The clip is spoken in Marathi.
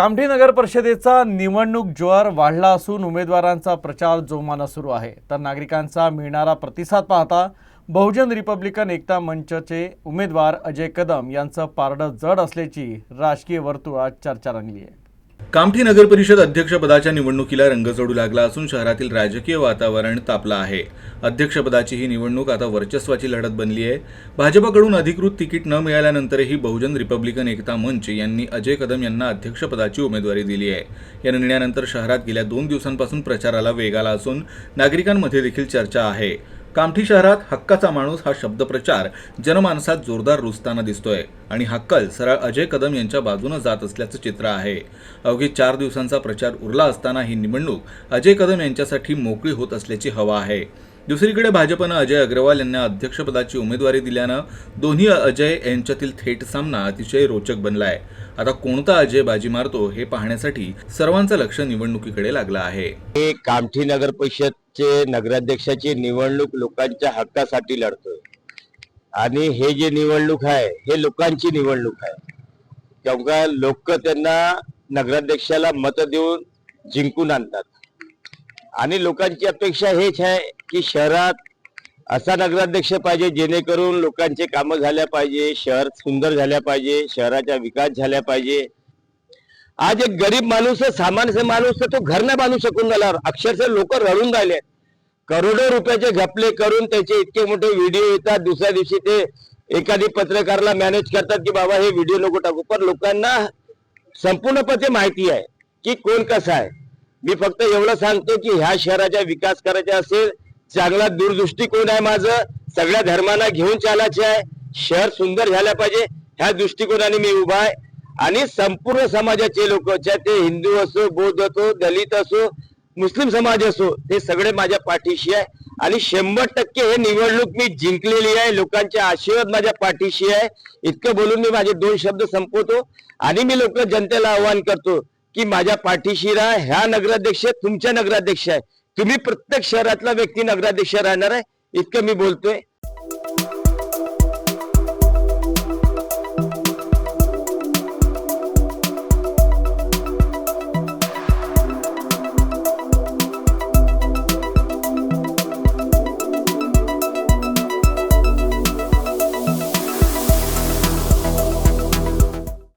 कामठी नगर परिषदेचा निवडणूक ज्वर वाढला असून उमेदवारांचा प्रचार जोमानं सुरू आहे. तर नागरिकांचा मिळणारा प्रतिसाद पाहता बहुजन रिपब्लिकन एकता मंचचे उमेदवार अजय कदम यांचं पारडं जड असल्याची राजकीय वर्तुळात चर्चा रंगली आहे. कामठी नगर परिषद अध्यक्षपदाच्या निवडणुकीला रंग चढू लागला असून शहरातील राजकीय वातावरण तापलं आहे. अध्यक्षपदाची ही निवडणूक आता वर्चस्वाची लढत बनली आहे. भाजपाकडून अधिकृत तिकीट न मिळाल्यानंतरही बहुजन रिपब्लिकन एकता मंच यांनी अजय कदम यांना अध्यक्षपदाची उमेदवारी दिली आहे. या निर्णयानंतर शहरात गेल्या दोन दिवसांपासून प्रचाराला वेग आला असून नागरिकांमध्ये देखील चर्चा आहे. कामठी शहरात हक्काचा माणूस हा शब्दप्रचार जनमानसात जोरदार रुजताना दिसतोय आणि हा कल सरळ अजय कदम यांच्या बाजूनं जात असल्याचं चित्र आहे. अवघी चार दिवसांचा प्रचार उरला असताना ही निवडणूक अजय कदम यांच्यासाठी मोकळी होत असल्याची हवा आहे. दुसरीकडे भाजपनं अजय अग्रवाल यांना अध्यक्षपदाची उमेदवारी दिल्यानं दोन्ही अजय यांच्यातील थेट सामना अतिशय रोचक बनलाय. आता कोणता अजय बाजी मारतो हे पाहण्यासाठी सर्वांचं लक्ष निवडणुकीकडे लागलं आहे. कामठी नगर परिषद आमचे नगराध्यक्षाची निवडणूक लोकांच्या हक्कासाठी लढतोय. आणि हे जे निवडणूक आहे हे लोकांची निवडणूक आहे. तेव्हा लोक त्यांना नगराध्यक्षाला मत देऊन जिंकून आणतात. आणि लोकांची अपेक्षा हेच आहे की शहरात असा नगराध्यक्ष पाहिजे जेणेकरून लोकांचे कामं झाल्या पाहिजे शहर सुंदर झाल्या पाहिजे शहराचा विकास झाल्या पाहिजे. आज एक गरीब माणूस सामान्य माणूस तो घर नाही बांधू शकून राहिला. अक्षरशः लोक रडून राहिले. करोडो रुपयाचे घपले करून त्याचे इतके मोठे व्हिडिओ येतात. दुसऱ्या दिवशी ते एखादी पत्रकारला मॅनेज करतात की बाबा हे व्हिडिओ नको टाकू. पण लोकांना संपूर्णपणे माहिती आहे की कोण कसा आहे. मी फक्त एवढं सांगतो की ह्या शहराचा विकास करायचा असेल चांगला दूरदृष्टिकोन आहे माझं. सगळ्या धर्मांना घेऊन चालायचे आहे. शहर सुंदर झालं पाहिजे ह्या दृष्टिकोनाने मी उभा आहे. आणि संपूर्ण समाजाचे लोक चाहे ते हिंदू असो बौद्ध असो दलित असो मुस्लिम समाज असो ते सगळे माझ्या पाठीशी आहे. आणि शंभर टक्के हे निवडणूक मी जिंकलेली आहे. लोकांचे आशीर्वाद माझ्या पाठीशी आहे. इतकं बोलून मी माझे दोन शब्द संपवतो. आणि मी लोक जनतेला आवाहन करतो की माझ्या पाठीशी राहा. ह्या नगराध्यक्ष तुमच्या नगराध्यक्ष आहे. तुम्ही प्रत्येक शहरातला व्यक्ती नगराध्यक्ष राहणार आहे. इतकं मी बोलतोय.